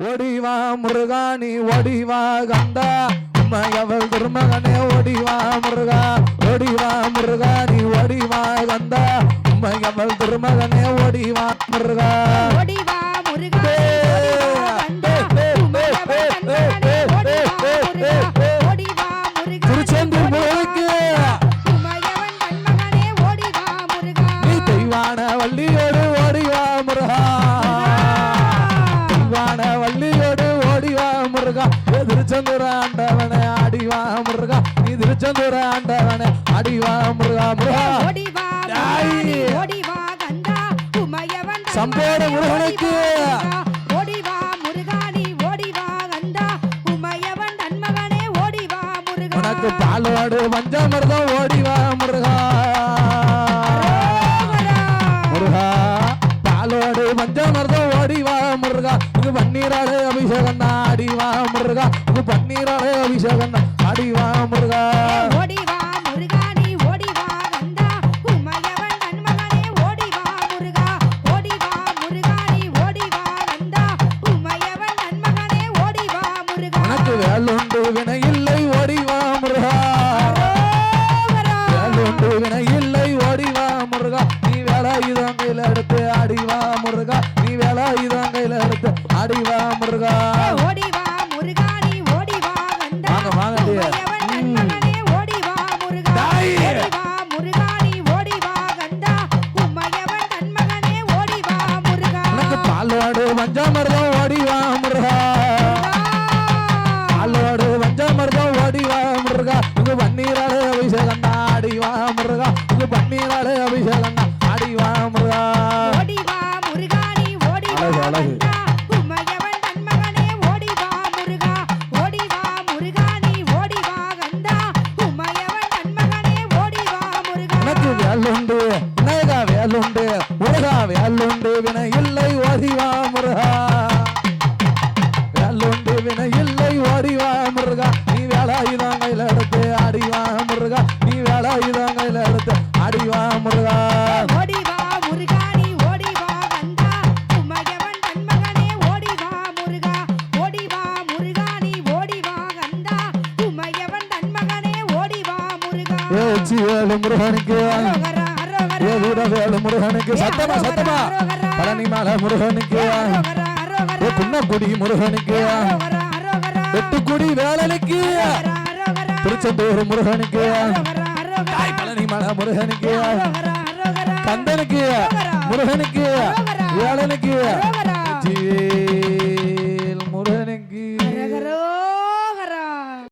ஓடிவா முருகா நீ ஓடிவா கந்தா. உண்மையவள் திருமகனே ஓடிவா முருகா. ஓடிவா முருகா நீ ஓடிவா கந்தா. உண்மையவள் திருமகனே ஓடிவா முருகா. ஓடிவா முருகா திருச்செந்தூர் முருகனுக்கு. நீ தெய்வான வள்ளியோடு திருச்செந்தூர் ஆண்டவனே ஆடிவா முருகா நீ திருச்செந்தூர் ஆண்டவனே ஆடிவா முருகா முருகா. முருகா, சம்போட முருகனுக்கு. ஓடிவா முருகா நீ ஓடிவா கந்தா பஞ்சாமிர்தம் ஓடிவா முருகா. இது பன்னீராடு அபிஷேகம் தான். ஆடிவா முருகா. இது பன்னீராடு அபிஷேகம் தான். ஆடிவா முருகா. ஓடிவா முருகா நீ ஓடிவா கந்தா உமையவன் தன்மகனே ஓடிவா முருகா. ஓடிவா முருகா நீ ஓடிவா கந்தா உமையவன் தன்மகனே ஓடிவா முருகா. வேலுண்டு வினை ஆடிவா முருகா. ஓடிவா முருகா நீ ஓடிவா கந்தா வாங்க, வாங்க. உமையவன் தன்மகனே ஓடிவா முருகா. தாய். ஓடிவா முருகா நீ ஓடிவா கந்தா உமையவன் தன்மகனே ஓடிவா முருகா. உனக்கு பாலோடு பஞ்சாமிர்தம் ஓடிவா முருகா. வேலுண்டு விநாயகா வேலுண்டு முருகா வேலுண்டு வினை இல்லை ஓடிவா முருகா. வேலுண்டு வினை இல்லை ஓடிவா முருகா. நீ வேலாயுதான் முருகா ஏச்சி வேலு முருகனுக்கு. ஏ வீர வேலு முருகனுக்கு. ஏ சத்தமா சத்தமா. அரோகரா. பழனிமலை முருகனுக்கு. ஏ வேலனுக்கு. திருச்செந்தூர் கந்தனுக்கு. வேலனுக்கு